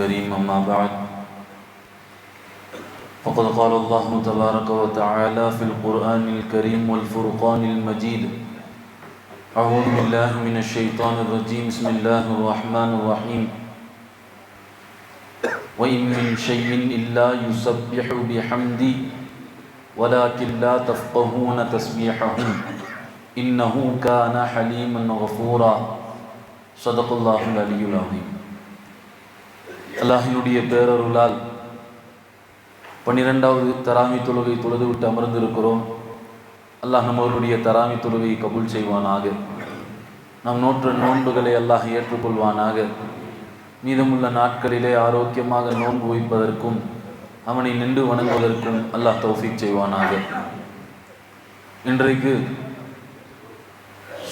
الكريم أما بعد. فقد قال الله تبارك وتعالى في القرآن الكريم والفرقان المجيد أعوذ بالله من الشيطان الرجيم بسم الله الرحمن الرحيم. وإن من شيء إلا يسبح بحمدي ولكن لا تفقهون تسبيحهم إنه كان حليما غفورا. صدق الله العلي العظيم. அல்லாஹினுடைய பேரருளால் பன்னிரெண்டாவது தராமி தொழுகை தொழுது விட்டு அமர்ந்திருக்கிறோம். அல்லாஹ் நம்மவருடைய தராமி தொழுகையை கபூல் செய்வானாக. நம் நோற்ற நோன்புகளை அல்லாஹ் ஏற்றுக்கொள்வானாக. மீதமுள்ள நாட்களிலே ஆரோக்கியமாக நோன்பு வைப்பதற்கும் அவனை நின்று வணங்குவதற்கும் அல்லாஹ் தௌஃபிக் செய்வானாக. இன்றைக்கு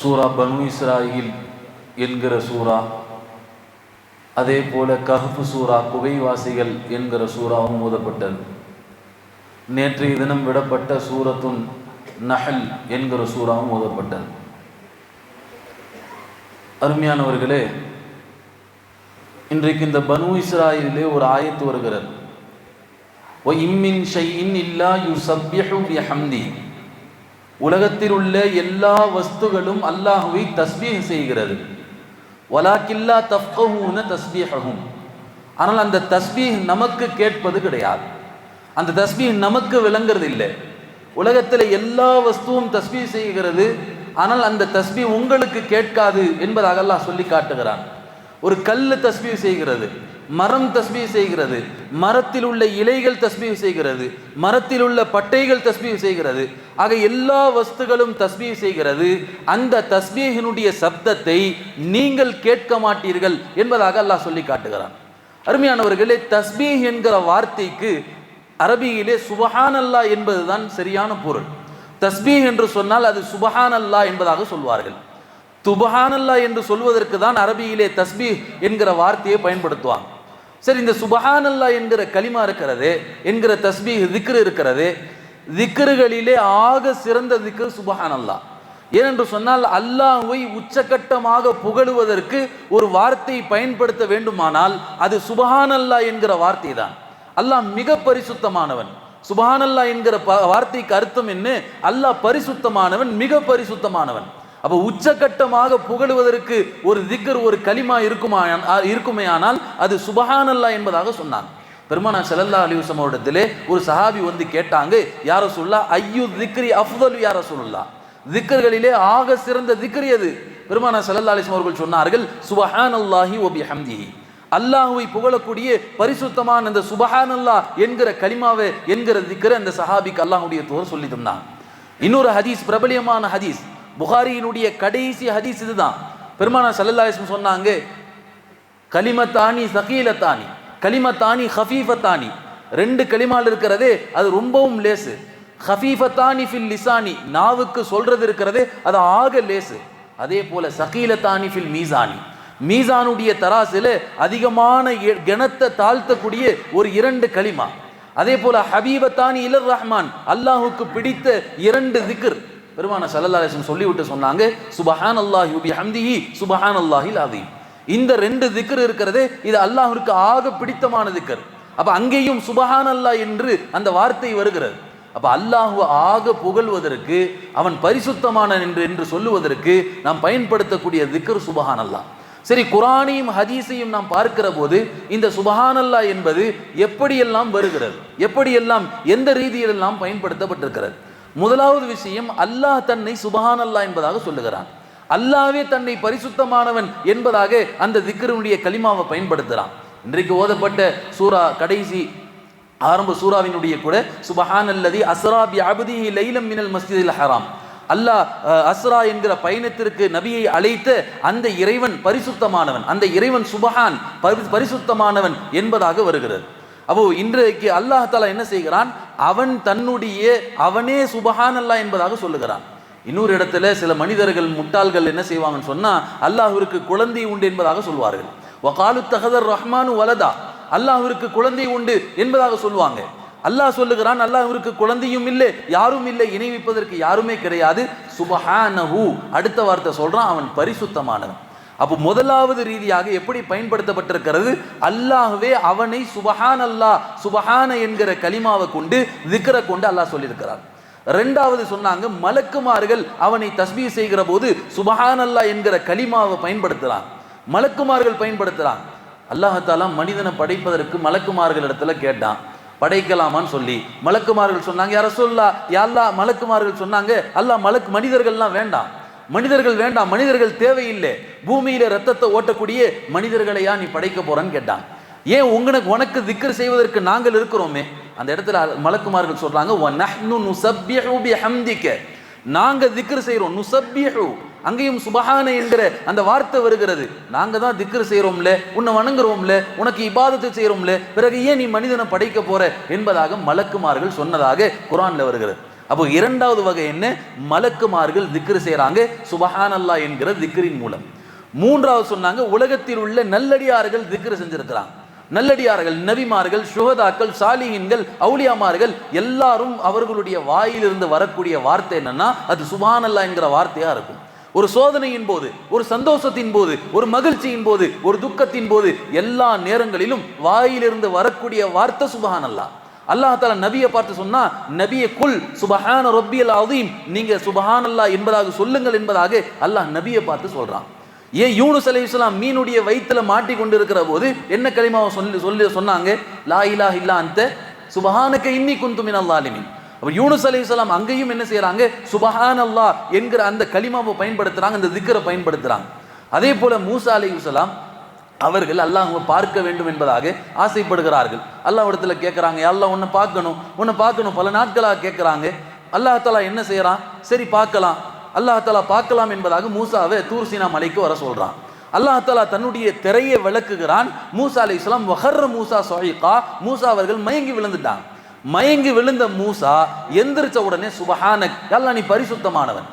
சூரா பனு இஸ்ராயில் என்கிற சூரா அதே போல கஹ்ஃபு சூரா குகைவாசிகள் என்கிற சூறாவும் ஊதப்பட்டது நேற்றைய தினம் விடப்பட்ட சூரத்துன் நஹல் என்கிற சூறாவும் ஓதப்பட்டது. அருமையானவர்களே இன்றைக்கு இந்த பனு இஸ்ராயிலே ஒரு ஆயத்து வருகிறது. ஒ இம்மின் ஷைஇன் இல்லா யு சப்யஹு பிஹம்தி. உலகத்தில் உள்ள எல்லா வஸ்துகளும் அல்லாஹுவை தஸ்பீஹ் செய்கிறது. ஒலாக்கில்லா தஃப்கஹூன தஸ்பீஹகும் ஆனால் அந்த தஸ்பீஹ் நமக்கு கேட்பது கிடையாது. அந்த தஸ்பீஹ் நமக்கு விளங்குறது இல்லை. உலகத்தில் எல்லா வஸ்துவும் தஸ்பீ செய்கிறது. ஆனால் அந்த தஸ்பீ உங்களுக்கு கேட்காது என்பதாக அல்லாஹ் சொல்லி காட்டுகிறான். ஒரு கல் தஸ்பீ செய்கிறது. மரம் தஸ்பீ செய்கிறது. மரத்தில் உள்ள இலைகள் தஸ்பீ செய்கிறது. மரத்தில் உள்ள பட்டைகள் தஸ்பீ செய்கிறது. ஆக எல்லா வஸ்துகளும் தஸ்பீ செய்கிறது. அந்த தஸ்பீகினுடைய சப்தத்தை நீங்கள் கேட்க மாட்டீர்கள் என்பதாக அல்லாஹ் சொல்லி காட்டுகிறான். அருமையானவர்களே தஸ்மீஹ் என்கிற வார்த்தைக்கு அரபியிலே சுபஹான் அல்லா என்பதுதான் சரியான பொருள். தஸ்மீஹ் என்று சொன்னால் அது சுபஹான் அல்லா என்பதாக சொல்வார்கள். துபஹானல்லா என்று சொல்வதற்கு தான் அரபியிலே தஸ்மீஹ் என்கிற வார்த்தையை பயன்படுத்துவாங்க. சரி இந்த சுபஹானல்லா என்கிற களிமா இருக்கிறது என்கிற தஸ்பி திக்ரு இருக்கிறது திக்ருகளிலே ஆக சிறந்த திக்ரு சுபஹானல்லா. ஏனென்று சொன்னால் அல்லாஹுவை உச்சகட்டமாக புகழுவதற்கு ஒரு வார்த்தை பயன்படுத்த வேண்டுமானால் அது சுபஹானல்லா என்கிற வார்த்தை தான். அல்லாஹ் மிக பரிசுத்தமானவன். சுபஹானல்லா என்கிற வார்த்தைக்கு அர்த்தம் என்ன? அல்லாஹ் பரிசுத்தமானவன் மிக பரிசுத்தமானவன். அப்போ உச்சகட்டமாக புகழுவதற்கு ஒரு திக்கர் ஒரு களிமா இருக்குமா இருக்குமே ஆனால் அது சுபஹானல்லா என்பதாக சொன்னான் பெருமானா செல்லல்லா அலிவசம் அவரிடத்திலே ஒரு சஹாபி வந்து கேட்டாங்க யார சொல்லா ஐயு திக்ரி அஃதல் யார சொல்லா திக்கர்களிலே ஆக சிறந்த திக்ரி அது பெருமானா செல்லல்லா அலிஸ்லம் அவர்கள் சொன்னார்கள் சுபஹான் அல்லாஹி ஒபி ஹம்தி அல்லாஹுவை புகழக்கூடிய பரிசுத்தமான அந்த சுபஹான் அல்லா என்கிற களிமாவை என்கிற திக்கரை அந்த சஹாபிக்கு அல்லாஹுடைய தோர் சொல்லி தந்தான் இன்னொரு ஹதீஸ் பிரபலியமான ஹதீஸ். புகாரியினுடைய கடைசி ஹதீஸ் இதுதான். பெருமானா சல்லல்லாஹிஸ்லம் சொன்னாங்க கலிமத்தானி சகீலத்தானி கலிமத்தானி ஹஃபீஃபத்தானி. ரெண்டு களிமால் இருக்கிறது அது ரொம்பவும் லேசு. ஹஃபீஃபத்தானி ஃபில் லிசானி நாவுக்கு சொல்றது இருக்கிறது அது ஆக லேசு. அதே போல சகீலத்தானி ஃபில் மீசானி மீசானுடைய தராசில் அதிகமான கணத்தை தாழ்த்தக்கூடிய ஒரு இரண்டு களிமா. அதே போல ஹபீபத்தானி இலர் ரஹ்மான் அல்லாஹுக்கு பிடித்த இரண்டு திக்ர். பெருமான சல்லல்லாஹம் சொல்லிவிட்டு சொன்னாங்க சுபஹான் அல்லாஹி உபி ஹம்திஹி சுபஹான் அல்லாஹில் அதீம் இந்த ரெண்டு திக்கர் இருக்கிறதே இது அல்லாஹிற்கு ஆக பிடித்தமான திக்கர் அப்போ அங்கேயும் சுபஹான் அல்லாஹ் என்று அந்த வார்த்தை வருகிறது. அப்போ அல்லாஹு ஆக புகழ்வதற்கு அவன் பரிசுத்தமான என்று என்று சொல்லுவதற்கு நாம் பயன்படுத்தக்கூடிய திக்கர் சுபஹான் அல்லாஹ் சரி குரானையும் ஹதீஸையும் நாம் பார்க்கிற போது இந்த சுபஹானல்லா என்பது எப்படியெல்லாம் வருகிறது எப்படியெல்லாம் எந்த ரீதியிலெல்லாம் பயன்படுத்தப்பட்டிருக்கிறது? முதலாவது விஷயம் அல்லாஹ் தன்னை சுபஹான் அல்லா என்பதாக சொல்லுகிறான். அல்லாவே தன்னை பரிசுத்தமானவன் என்பதாக அந்த திக்கருடைய களிமாவை பயன்படுத்துகிறான் இன்றைக்கு ஓதப்பட்ட சூரா கடைசி ஆரம்ப சூறாவினுடைய கூட சுபஹான் அல்லதி அசராபி அபதி லைலம் மினல் மஸ்ஜிதில் ஹராம். அல்லாஹ் அஸ்ரா என்கிற பயணத்திற்கு நபியை அழைத்த அந்த இறைவன் பரிசுத்தமானவன் அந்த இறைவன் சுபஹான் பரிசுத்தமானவன் என்பதாக வருகிறது. அப்போ இன்றைக்கு அல்லாஹாலா என்ன செய்கிறான்? அவன் தன்னுடைய அவனே சுபஹானல்லா என்பதாக சொல்லுகிறான். இன்னொரு இடத்துல சில மனிதர்கள் முட்டாள்கள் என்ன செய்வாங்கன்னு சொன்னா அல்லாஹிற்கு குழந்தை உண்டு என்பதாக சொல்வார்கள். வகாலு தகதர் ரஹ்மானு வலதா. அல்லாஹிற்கு குழந்தை உண்டு என்பதாக சொல்லுவாங்க அல்லாஹ் சொல்லுகிறான் அல்லாஹிற்கு குழந்தையும் இல்லை யாரும் இல்லை இணைவிப்பதற்கு யாருமே கிடையாது. சுபஹானஹு அடுத்த வார்த்தை சொல்றான் அவன் பரிசுத்தமானவன். அப்போ முதலாவது ரீதியாக எப்படி பயன்படுத்தப்பட்டிருக்கிறது? அல்லாஹ்வே அவனை சுபஹான் அல்லாஹ் சுபஹான என்கிற கலிமாவை கொண்டு திக்கரை கொண்டு அல்லாஹ் சொல்லியிருக்கிறார் ரெண்டாவது சொன்னாங்க மலக்குமார்கள் அவனை தஸ்மீ செய்கிற போது சுபஹான் அல்லாஹ் என்கிற கலிமாவை பயன்படுத்துகிறான் மலக்குமார்கள் பயன்படுத்துகிறான் அல்லாஹாலா மனிதனை படைப்பதற்கு மலக்குமார்கள் இடத்துல கேட்டான். படைக்கலாமான்னு சொல்லி. மலக்குமார்கள் சொன்னாங்க யார சொல்லா யாழ்லா மலக்குமார்கள் சொன்னாங்க அல்லாஹ் மலக்கு மனிதர்கள்லாம் வேண்டாம். மனிதர்கள் வேண்டாம் மனிதர்கள் தேவையில்லை. பூமியில ரத்தத்தை ஓட்டக்கூடிய மனிதர்களையா நீ படைக்க போறன்னு கேட்டான். ஏன் உங்களுக்கு உனக்கு திக்கர் செய்வதற்கு நாங்கள் இருக்கிறோமே? அந்த இடத்துல மலக்குமார்கள் சொல்றாங்க நாங்க திக்கர் செய்கிறோம் நுசப்பிஹு. அங்கேயும் சுபஹான என்கிற அந்த வார்த்தை வருகிறது. நாங்க தான் திக்ர் செய்கிறோம்ல உன்னை வணங்குறோம்ல உனக்கு இபாதத்தை செய்கிறோம்ல பிறகு ஏன் நீ மனிதனை படைக்க போற? என்பதாக மலக்குமார்கள் சொன்னதாக குரான்ல வருகிறது. அப்போ இரண்டாவது வகை என்ன? மலக்குமார்கள் திக்ர் செய்கிறாங்க சுபஹானல்லா என்கிற திக்ரின் மூலம். மூன்றாவது சொன்னாங்க உலகத்தில் உள்ள நல்லடியார்கள் திக்ரு செஞ்சிருக்கிறாங்க. நல்லடியார்கள் நபிமார்கள் சுகதாக்கள் சாலிஹின்கள் அவுளியாமார்கள் எல்லாரும் அவர்களுடைய வாயிலிருந்து வரக்கூடிய வார்த்தை என்னன்னா அது சுபானல்லா என்கிற வார்த்தையா இருக்கும். ஒரு சோதனையின் போது ஒரு சந்தோஷத்தின் போது ஒரு மகிழ்ச்சியின் போது ஒரு துக்கத்தின் போது எல்லா நேரங்களிலும் வாயிலிருந்து வரக்கூடிய வார்த்தை சுபஹானல்லா. அல்லாஹ் நபியை பார்த்து சொன்னா நபியை குல் சுபஹான ரப்பியல் அதீம் நீங்க சுபஹானல்லா என்பதாக சொல்லுங்கள் என்பதாக அல்லாஹ் நபியை பார்த்து சொல்றான். ஏன் யூனுஸ் இஸ்லாம் மீனுடைய வயிற்றுல மாட்டி கொண்டு இருக்கிற போது என்ன களிமாவை சொல்லி சொல்லி சொன்னாங்க? லா இலா இல்லா அந்த சுபஹானுக்கு இன்னி குந்துமின் அல்லாலிமின் லாலிமின் யூனு அலி இஸ்லாம் அங்கேயும் என்ன செய்யறாங்க? சுபஹான் அல்லாஹ் என்கிற அந்த களிமாவை பயன்படுத்துறாங்க அந்த திக்கரை பயன்படுத்துறாங்க. அதே போல மூசா அலைஹிஸ்ஸலாம் அவர்கள் அல்லாஹ்வை பார்க்க வேண்டும் என்பதாக ஆசைப்படுகிறார்கள். அல்லாஹ் இடத்துல கேட்குறாங்க அல்லாஹ் உன்னை பார்க்கணும் உன்னை பார்க்கணும். பல நாட்களாக கேட்குறாங்க அல்லாஹ் என்ன செய்கிறான் சரி பார்க்கலாம். அல்லாஹ் பார்க்கலாம் என்பதாக மூசாவை தூர்சினா மலைக்கு வர சொல்கிறான் அல்லாஹ் தன்னுடைய திரையை விளக்குகிறான். மூசா இஸ்லாம் வஹர்ர மூசா சொஹிகா. மூசா அவர்கள் மயங்கி விழுந்துட்டாங்க. மயங்கி விழுந்த மூசா எந்திரிச்ச உடனே சுபஹானக் எல்லாம் நீ பரிசுத்தமானவன்.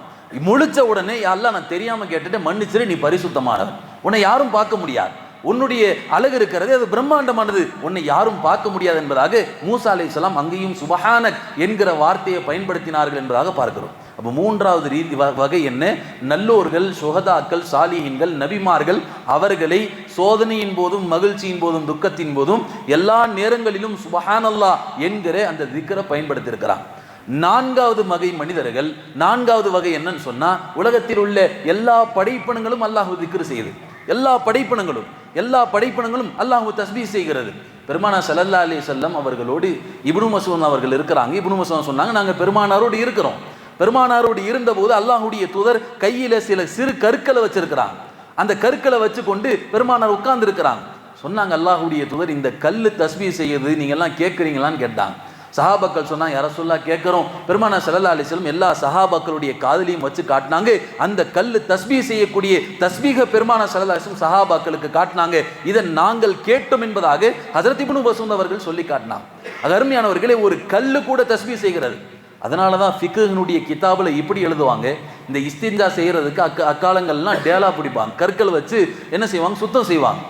முழிச்ச உடனே எல்லாம் நான் தெரியாமல் கேட்டுட்டு மன்னிச்சிரு நீ பரிசுத்தமானவன். உன்னை யாரும் பார்க்க முடியாது. உன்னுடைய அழகு இருக்கிறது அது பிரம்மாண்டமானது. உன்னை யாரும் பார்க்க முடியாது என்பதாக மூசா அலைஹிஸ்ஸலாம் அங்கேயும் சுபஹானக் என்கிற வார்த்தையை பயன்படுத்தினார்கள் என்பதாக பார்க்கிறோம். அப்போ மூன்றாவது ரீதி வ- வகை என்ன? நல்லோர்கள் சுகதாக்கள் சாலிஹின்கள் நபிமார்கள் அவர்களை சோதனையின் போதும் மகிழ்ச்சியின் போதும் துக்கத்தின் போதும் எல்லா நேரங்களிலும் சுபஹானல்லா என்கிற அந்த திக்கரை பயன்படுத்தியிருக்கிறான். நான்காவது வகை மனிதர்கள் நான்காவது வகை என்னன்னு சொன்னா உலகத்தில் உள்ள எல்லா படைப்பணங்களும் அல்லாஹ் திக்ரு செய்யுது எல்லா படைப்பினங்களும் எல்லா படைப்பினங்களும் அல்லாஹ் தஸ்பீஹ் செய்கிறது. பெருமானா சல்லல்லா அலி செல்லம் அவர்களோடு இப்னு மசூன் அவர்கள் இருக்கிறாங்க. இப்னு மசூன் சொன்னாங்க நாங்கள் பெருமானாரோடு இருக்கிறோம். பெருமானாரோடு இருந்தபோது அல்லாஹுடைய தூதர் கையில் சில சிறு கற்களை வச்சிருக்கிறாங்க. அந்த கற்களை வச்சு கொண்டு பெருமானார் உட்கார்ந்து இருக்கிறாங்க சொன்னாங்க அல்லாஹுடைய தூதர் இந்த கல்லு தஸ்பீஹ் செய்யுது நீங்கள்லாம் கேட்குறீங்களான்னு கேட்டாங்க. சஹாபாக்கள் சொன்னாங்க யார சொல்லா கேட்குறோம். பெருமானா ஸல்லல்லாஹு அலைஹி எல்லா சஹாபாக்களுடைய காதலையும் வச்சு காட்டினாங்க. அந்த கல்லு தஸ்பீ செய்யக்கூடிய தஸ்பீக பெருமானா ஸல்லல்லாஹு அலைஹி சஹாபாக்களுக்கு காட்டினாங்க. இதை நாங்கள் கேட்டோம் என்பதாக ஹசரத் இப்னு மசூத் அவர்கள் சொல்லி காட்டினாங்க. அது அருமையானவர்களே ஒரு கல்லு கூட தஸ்பீ செய்கிறது. அதனால தான் ஃபிக்குனுடைய கிதாபில் இப்படி எழுதுவாங்க. இந்த இஸ்திஞ்சா செய்கிறதுக்கு அக்க அக்காலங்கள்லாம் டேலா பிடிப்பாங்க. கற்கள் வச்சு என்ன செய்வாங்க? சுத்தம் செய்வாங்க.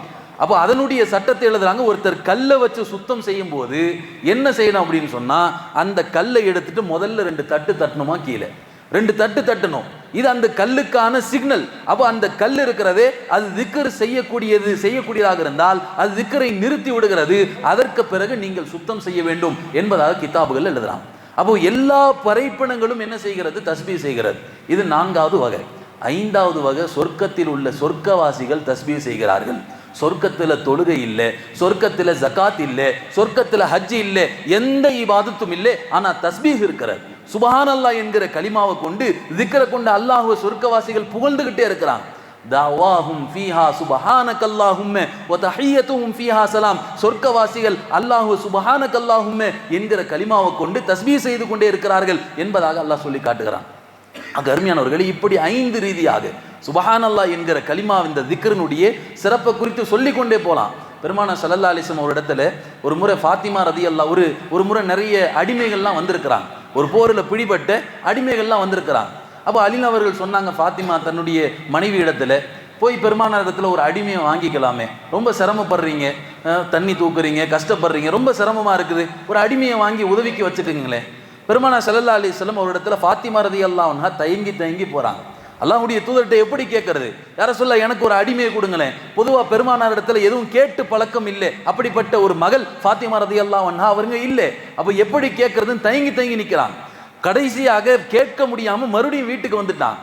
அப்போ அதனுடைய சட்டத்தை எழுதுறாங்க. ஒருத்தர் கல்லை வச்சு சுத்தம் செய்யும் போது என்ன செய்யணும் அப்படின்னு சொன்னா அந்த கல்லை எடுத்துட்டு முதல்ல ரெண்டு தட்டு தட்டணுமா கீழே? ரெண்டு தட்டு தட்டணும். இது அந்த கல்லுக்கான சிக்னல் அப்போ அந்த கல் இருக்கிறதே அது திக்கர் செய்யக்கூடியது செய்யக்கூடியதாக இருந்தால் அது திக்கரை நிறுத்தி விடுகிறது. அதற்கு பிறகு நீங்கள் சுத்தம் செய்ய வேண்டும் என்பதாக கித்தாபுகள் எழுதுறாங்க அப்போ எல்லா படைப்பினங்களும் என்ன செய்கிறது? தஸ்பீ செய்கிறது. இது நான்காவது வகை. ஐந்தாவது வகை சொர்க்கத்தில் உள்ள சொர்க்கவாசிகள் தஸ்பீ செய்கிறார்கள். சொர்க்கத்துல தொழுகை இல்லை சொர்க்கத்துல ஜகாத் இல்லை சொர்க்கத்துல ஹஜ் இல்லை எந்த இபாதத்தும் இல்லை ஆனா தஸ்பீஹ் இருக்கிறது சுபஹான் அல்லாஹ் என்கிற கலிமாவை கொண்டு திக்கரை கொண்டு அல்லாஹு சொர்க்கவாசிகள் புகழ்ந்துகிட்டே இருக்கிறாங்க. தாவாஹும் ஃபீஹா சுபஹான அல்லாஹும்ம வ தஹிய்யத்துஹும் ஃபீஹா சலாம். சொர்க்கவாசிகள் அல்லாஹு சுபஹானக அல்லாஹும்ம என்கிற கலிமாவை கொண்டு தஸ்பீ செய்து கொண்டே இருக்கிறார்கள் என்பதாக அல்லாஹ் சொல்லி காட்டுகிறான். அருமையானவர்களே இப்படி ஐந்து ரீதியாக சுபஹானல்லா என்கிற கலிமா இந்த திக்ரனுடைய சிறப்பை குறித்து சொல்லிக்கொண்டே கொண்டே போலாம். பெருமான சல்லல்லா அலிசம் ஒரு இடத்துல ஒரு முறை ஃபாத்திமா ரதி அல்லா ஒரு ஒரு முறை நிறைய அடிமைகள்லாம் வந்திருக்கிறாங்க. ஒரு போரில் பிடிபட்ட அடிமைகள்லாம் வந்திருக்கிறாங்க. அப்போ அலின் அவர்கள் சொன்னாங்க ஃபாத்திமா தன்னுடைய மனைவி இடத்துல போய் பெருமான இடத்துல ஒரு அடிமையை வாங்கிக்கலாமே. ரொம்ப சிரமப்படுறீங்க தண்ணி தூக்குறீங்க கஷ்டப்படுறீங்க ரொம்ப சிரமமாக இருக்குது. ஒரு அடிமையை வாங்கி உதவிக்கு வச்சுட்டுங்களேன் பெருமானா சல்லல்லா அலிஸ்லம் ஒரு இடத்துல ஃபாத்திமா ரதி அல்லாஹா தயங்கி தயங்கி போகிறாங்க அல்லாஹுடைய தூதர்கிட்ட எப்படி கேட்கறது? யார சொல்ல எனக்கு ஒரு அடிமையை கொடுங்களேன். பொதுவாக பெருமானார் இடத்துல எதுவும் கேட்டு பழக்கம் இல்லை. அப்படிப்பட்ட ஒரு மகள் ஃபாத்திமா ரதியல்லாஹு அன்ஹா அவருங்க இல்லை. அப்போ எப்படி கேட்கறதுன்னு தயங்கி தயங்கி நிற்கிறான் கடைசியாக கேட்க முடியாம மறுபடியும் வீட்டுக்கு வந்துட்டான்.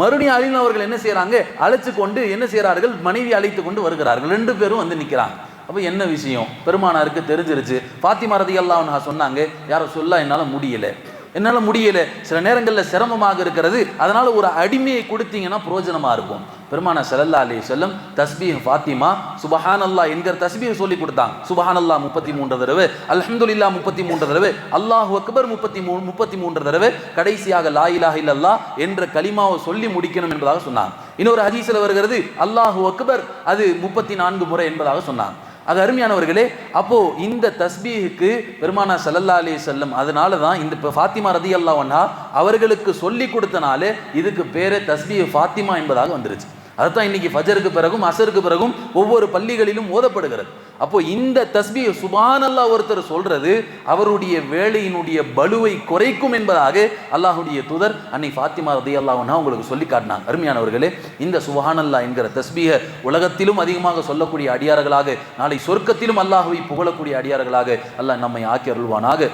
மறுபடியும் அலின் அவர்கள் என்ன செய்கிறாங்க அழைச்சு கொண்டு என்ன செய்கிறார்கள் மனைவி அழைத்து கொண்டு வருகிறார்கள். ரெண்டு பேரும் வந்து நிற்கிறாங்க அப்போ என்ன விஷயம்? பெருமானாருக்கு தெரிஞ்சிருச்சு. ஃபாத்திமா ரதி அல்லாஹ் சொன்னாங்க யாரோ சொல்ல என்னால் முடியலை. என்னால் முடியல. சில நேரங்களில் சிரமமாக இருக்கிறது. அதனால் ஒரு அடிமையை கொடுத்தீங்கன்னா பிரயோஜனமாக இருக்கும். பெருமான ஸல்லல்லாஹு அலி வஸல்லம் தஸ்பீஹ் ஃபாத்திமா சுபஹானல்லாஹ் என்கிற தஸ்பீஹ் சொல்லி கொடுத்தாங்க சுபஹானல்லாஹ் முப்பத்தி மூன்று தடவை அல்ஹம்துலில்லாஹ் முப்பத்தி மூன்று தடவை அல்லாஹ் அக்பர் முப்பத்தி மூணு முப்பத்தி மூன்று தடவை கடைசியாக லா இலாஹ் இல்லல்லா என்ற கலிமாவை சொல்லி முடிக்கணும் என்பதாக சொன்னாங்க இன்னொரு ஹதீஸில் வருகிறது அல்லாஹு அக்பர் அது முப்பத்தி நான்கு முறை என்பதாக சொன்னாங்க அது அருமையானவர்களே அப்போ இந்த தஸ்பீஹுக்கு பெருமானா ஸல்லல்லாஹு அலி செல்லம் அதனால தான் இந்த இப்போ ஃபாத்திமா ரதி அன்ஹா அவர்களுக்கு சொல்லி கொடுத்தனாலே இதுக்கு பேரே தஸ்பீ ஃபாத்திமா என்பதாக வந்துருச்சு. அதுதான் இன்னைக்கு ஃபஜருக்கு பிறகும் அசருக்கு பிறகும் ஒவ்வொரு பள்ளிகளிலும் ஓதப்படுகிறது. அப்போ இந்த தஸ்பீஹ் சுபானல்லா ஒருத்தர் சொல்றது அவருடைய வேலையினுடைய பலுவை குறைக்கும் என்பதாக அல்லாஹுடைய தூதர் அன்னை ஃபாத்திமா ரதி அல்லாஹ்னா உங்களுக்கு சொல்லி காட்டினாங்க. அருமையானவர்களே இந்த சுபானல்லா என்கிற தஸ்பியை உலகத்திலும் அதிகமாக சொல்லக்கூடிய அடியார்களாக நாளை சொர்க்கத்திலும் அல்லாஹுவை புகழக்கூடிய அடியார்களாக அல்லாஹ் நம்மை ஆக்கி அருள்வானாக.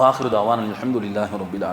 வாஹ்ருதாவான் அல்ஹம்துலில்லாஹி ரப்பில்